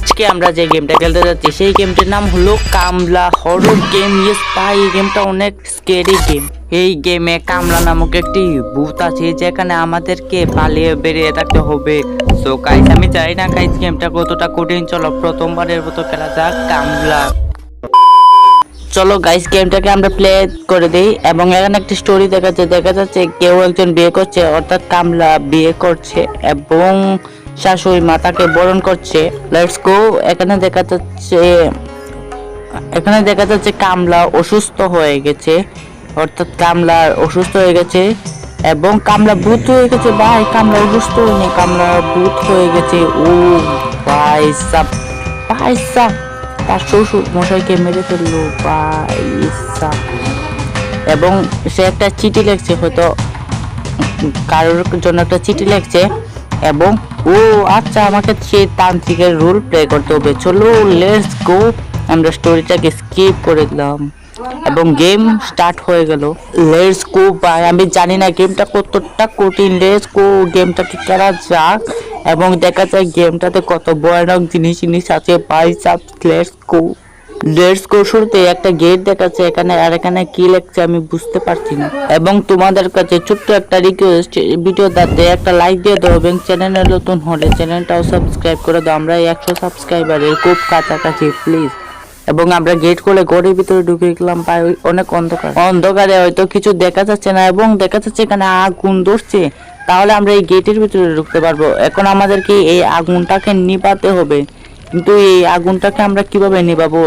আজকে আমরা যে গেমটা খেলতে যাচ্ছি, সেই গেমটির নাম হলো কামলা হরর গেম ইয়েস ভাই, এই গেমটা অনেক স্কেরি গেম এই গেমে কামলা নামক একটি ভূত আছে, যেখানে আমাদেরকে পালিয়ে বেরিয়ে থাকতে হবে। সো গাইস আমি জানি না গাইস গেমটা কতটা কঠিন। চলো, প্রথমবারের মতো খেলা যাক, কামলা। চলো গাইস গেমটাকে আমরা প্লে করে দিই, এবং এখানে একটি স্টোরি দেখাচ্ছে দেখা যাচ্ছে কেউ একজন বিয়ে করছে, অর্থাৎ কামলা বিয়ে করছে, এবং শাশুড়ি মা তাকে বরণ করছে। লেটস গো এখানে দেখা যাচ্ছে, এখানে দেখা যাচ্ছে কামলা অসুস্থ হয়ে গেছে। অর্থাৎ কামলা অসুস্থ হয়ে গেছে এবং কামলা ভূত হয়ে গেছে। ভাই, কামলা অসুস্থ হয়নি কামলা ভূত হয়ে গেছে। ও ভাই সাব ভাই সাব, তার শ্বশুর মশাইকে মেরে ফেলল। ভাই সাপ এবং সে একটা চিঠি লেখছে, হয়তো কারোর জন্য একটা চিঠি লিখছে। এবং, ও আচ্ছা আমাকে সেই তান্ত্রিকের রোল প্লে করতে হবে। চলো লেটস গো আমরা স্টোরিটাকে স্কিপ করে দিলাম। এবং গেম স্টার্ট হয়ে গেল। লেটস গো ভাই আমি জানি না গেমটা কতটা কঠিন। লেটস গো গেমটাকে খেলা যাক। এবং দেখা যায় গেমটাতে কত ভয়ানক জিনিস জিনিস আছে। ভাই সাব লেটস গো গো শুরুতে একটা গেট দেখাচ্ছে এখানে, আর এখানে কি লেখছে আমি বুঝতে পারছি না। এবং তোমাদের কাছে ছোট্ট একটা রিকোয়েস্ট ভিডিও দাতে একটা লাইক দিয়ে দাও এবং চ্যানেলে নতুন হলে চ্যানেলটাও সাবস্ক্রাইব করে দাও। আমরা একশো সাবস্ক্রাইবারের খুব কাছাকাছি প্লিজ এবং আমরা গেট খুলে ঘরের ভিতরে ঢুকে গেলাম পাই অনেক অন্ধকার। অন্ধকারে হয়তো কিছু দেখা যাচ্ছে না এবং দেখা যাচ্ছে এখানে আগুন ধরছে। তাহলে আমরা এই গেটের ভিতরে ঢুকতে পারব। এখন আমাদেরকে এই আগুনটাকে নিভাতে হবে। কিন্তু এই আগুনটাকে আমরা কীভাবে নিভাবো?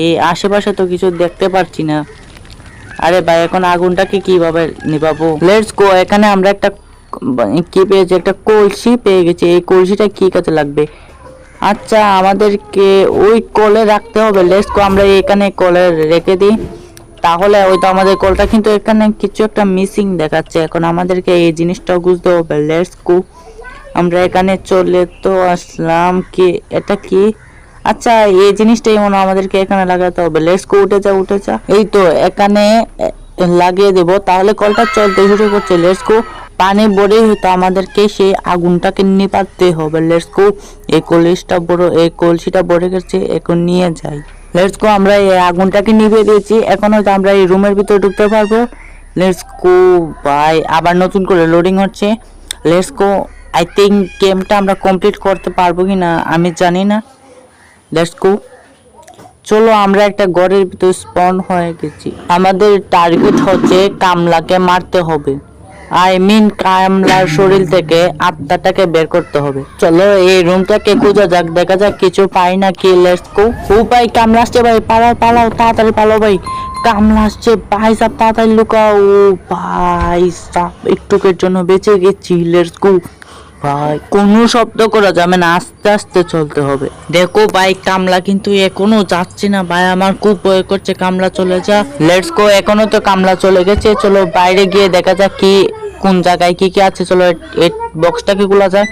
এই আশেপাশে তো কিছু দেখতে পারছি না। আরে ভাই, এখন আগুনটাকে কীভাবে নিভাবো? লেটস গো এখানে আমরা একটা কি পেয়েছি? একটা কলসি পেয়ে গেছি। এই কলসিটা কি কাজে লাগবে? আচ্ছা আমাদেরকে ওই কলে রাখতে হবে। লেটস গো আমরা এখানে কলে রেখে দিই। তাহলে ওই তো আমাদের কলটা, কিন্তু এখানে কিছু একটা মিসিং দেখাচ্ছে। এখন আমাদেরকে এই জিনিসটা বুঝতে হবে। লেটস গো আমরা এখানে চলে তো আসলাম কি, এটা কি? আচ্ছা এই জিনিসটাই মনে আমাদেরকে এখানে লাগাতে হবে। লেটস গো উঠে যা উঠে যা। এই তো, এখানে লাগিয়ে দেব। তাহলে কলটা চলতে শুরু করছে। লেটস গো পানি ভরেই হয়তো আমাদেরকে সেই আগুনটাকে নিপাতে হবে। লেটস গো এই কলসিটা বড় এই কলসিটা ভরে গেছে। এখন নিয়ে যাই। লেটস গো আমরা এই আগুনটাকে নিভিয়ে দিয়েছি। এখন হয়তো আমরা এই রুমের ভিতরে ঢুকতে পারব। লেটস গো ভাই আবার নতুন করে লোডিং হচ্ছে। লেটস গো আই থিঙ্ক গেমটা আমরা কমপ্লিট করতে পারব কি না আমি জানি না। লেটস গো চলো, আমরা একটা ঘরের ভিতর স্পন হয়ে গেছি। আমাদের টার্গেট হচ্ছে কামলাকে মারতে হবে। আই মিন কামলার শরীর থেকে আত্মাটাকে বের করতে হবে। চলো, এই রুমটাকে খুঁজা যাক, দেখা যাক কিছু পাই না কি লেটস গো ও ভাই, কামলা আসছে ভাই, পালাও পালাও, তাড়াতাড়ি পালাও ভাই। কামলা আসছে, ভাই সাব তাড়াতাড়ি লুকাও। ভাই সাব একটুকের জন্য বেঁচে গেছি। লেটস গো ভাই, কোনো শব্দ করা যাবে না, আস্তে আস্তে চলতে হবে। দেখো ভাই, কামলা কিন্তু এখনও যাচ্ছে না। ভাই, আমার খুব ভয় করছে, কামলা চলে যা। লেটস গো এখনও তো কামলা চলে গেছে। চলো বাইরে গিয়ে দেখা যাক কি, কোন জায়গায় কি কি আছে। চলো এই বক্সটাকে খোলা যাক।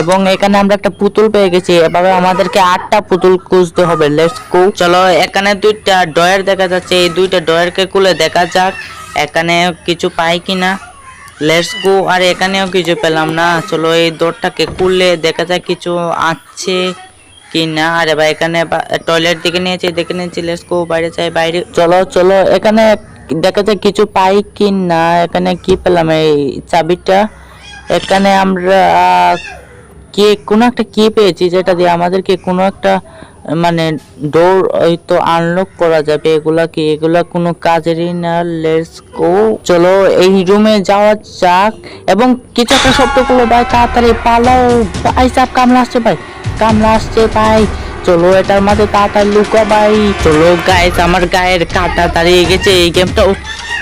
এবং এখানে আমরা একটা পুতুল পেয়ে গেছি। এভাবে আমাদেরকে আটটা পুতুল খুঁজতে হবে। লেটস গো চলো, এখানে দুইটা ডয়ার দেখা যাচ্ছে। এই দুইটা ডয়ারকে খুলে দেখা যাক। এখানে কিছু পাই কিনা। লেটস গো আর, এখানেও কিছু পেলাম না। চলো, এই দৌড়টাকে খুললে দেখা যায় কিছু আছে কি না আরে ভাই, এখানে টয়লেট দিকে নিয়েছি, দেখে নিয়েছি। লেটস গো বাইরে যাই, বাইরে। চলো চলো, এখানে দেখা যায় কিছু পাই কি না এখানে কি পেলাম? এই চাবিটা। এখানে আমরা কি কোনো একটা কি পেয়েছি, যেটা দিয়ে আমাদেরকে কোনো একটা মানে ডোর হয়তো আনলক করা যাবে। এগুলা কি? এগুলা কোনো কাজেরই না। লেটস গো চলো, এই রুমে যাওয়া যাক। এবং কিছু একটা শব্দ করল, ভাই, তাড়াতাড়ি পালাও। ভাই সাপ কামলা আসছে, ভাই। কামলা আসছে, ভাই। চলো, এটার মাঝে তাড়াতাড়ি লুকা, ভাই। চলো গায়ে আমার গায়ের কাটা দাঁড়িয়ে গেছে। এই গেমটা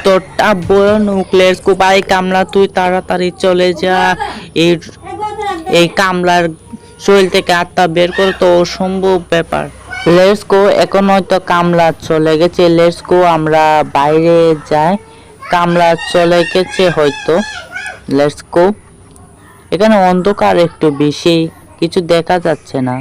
তোরটা ভয়ানক। লেটস গো ভাই, কামলা, তুই তাড়াতাড়ি চলে যা। এই এই কামলার শরীর থেকে আত্মা বের করে তো অসম্ভব ব্যাপার। লেটস গো এখন হয়তো কামলা চলে গেছে লেটস গো আমরা বাইরে যাই, কামলা চলে গেছে হয়তো লেটস গো এখানে অন্ধকার একটু বেশি, কিছু দেখা যাচ্ছে না।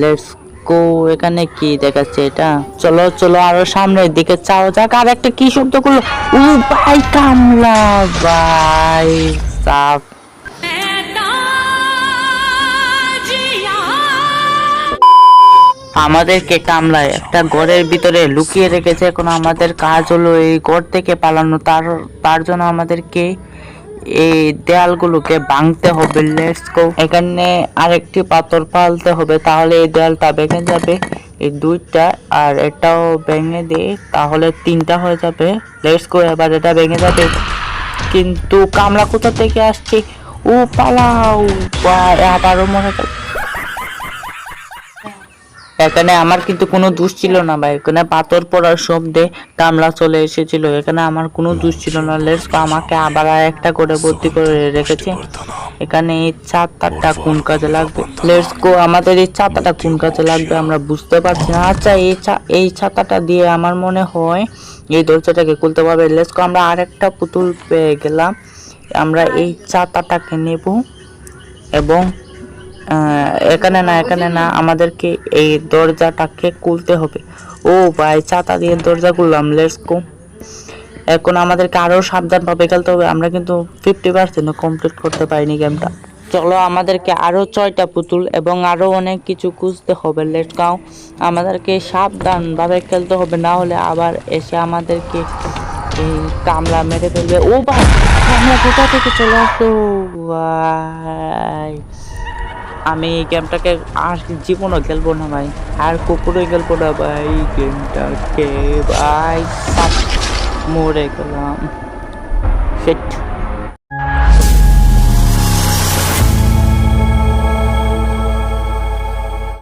লেটস গো এখানে কি দেখাচ্ছে এটা? চলো চলো আরও সামনের দিকে চাও, যাক আর একটা কি শব্দ করল ও ভাই, কামলা, ভাই সাপ আমাদেরকে কামলায় একটা ঘরের ভিতরে লুকিয়ে রেখেছে, এখন আমাদের কাজ হলো এই ঘর থেকে পালানো। তার তার জন্য আমাদেরকে এই দেয়ালগুলোকে ভাঙতে হবে। লেটস এখানে আরেকটি পাথর পালতে হবে, তাহলে এই দেয়ালটা ভেঙে যাবে। এই দুইটা আর এটাও ভেঙে দিই তাহলে তিনটা হয়ে যাবে। লেটস গো এবার এটা ভেঙে যাবে। কিন্তু কামলা কোথা থেকে আসছে? ও পালাও বা আবারও মনে এখানে আমার কিন্তু কোনো দোষ ছিল না ভাই। এখানে পাথর পড়ার শব্দে কামলা চলে এসেছিল। এখানে আমার কোনো দোষ ছিল না। লেটস আমাকে আবার একটা করে ভর্তি করে রেখেছে। এখানে এই ছাতাটা কোন কাজে লাগবে? লেটস গো আমাদের এই ছাতাটা কোন কাজে লাগবে আমরা বুঝতে পারছি না। আচ্ছা এই এই ছাতাটা দিয়ে আমার মনে হয় এই দরজাটাকে খুলতে পারবে। লেটস গো আমরা আরেকটা পুতুল পেয়ে গেলাম। আমরা এই ছাতাটাকে নেব এবং এখানে না এখানে না, আমাদেরকে এই দরজাটাকে খুলতে হবে। ও ভাই, ছাতা দিয়ে দরজা খুললাম লেটস গো এখন আমাদেরকে আরও সাবধানভাবে খেলতে হবে, আমরা কিন্তু ফিফটি পার্সেন্ট কমপ্লিট করতে পারিনি গেমটা চলো, আমাদেরকে আরও ছয়টা পুতুল এবং আরও অনেক কিছু খুঁজতে হবে লেটস গাও আমাদেরকে সাবধানভাবে খেলতে হবে, না হলে আবার এসে আমাদেরকে এই কামলা মেরে ফেলবে। ও ভাই কামলা কোথা থেকে চলে আসো ভাই। আমি এই গেমটাকে আর জীবনও খেলব না ভাই। আর কুকুরও খেলব না ভাই। গেমটাকে ভাই মরে গেলাম। সেট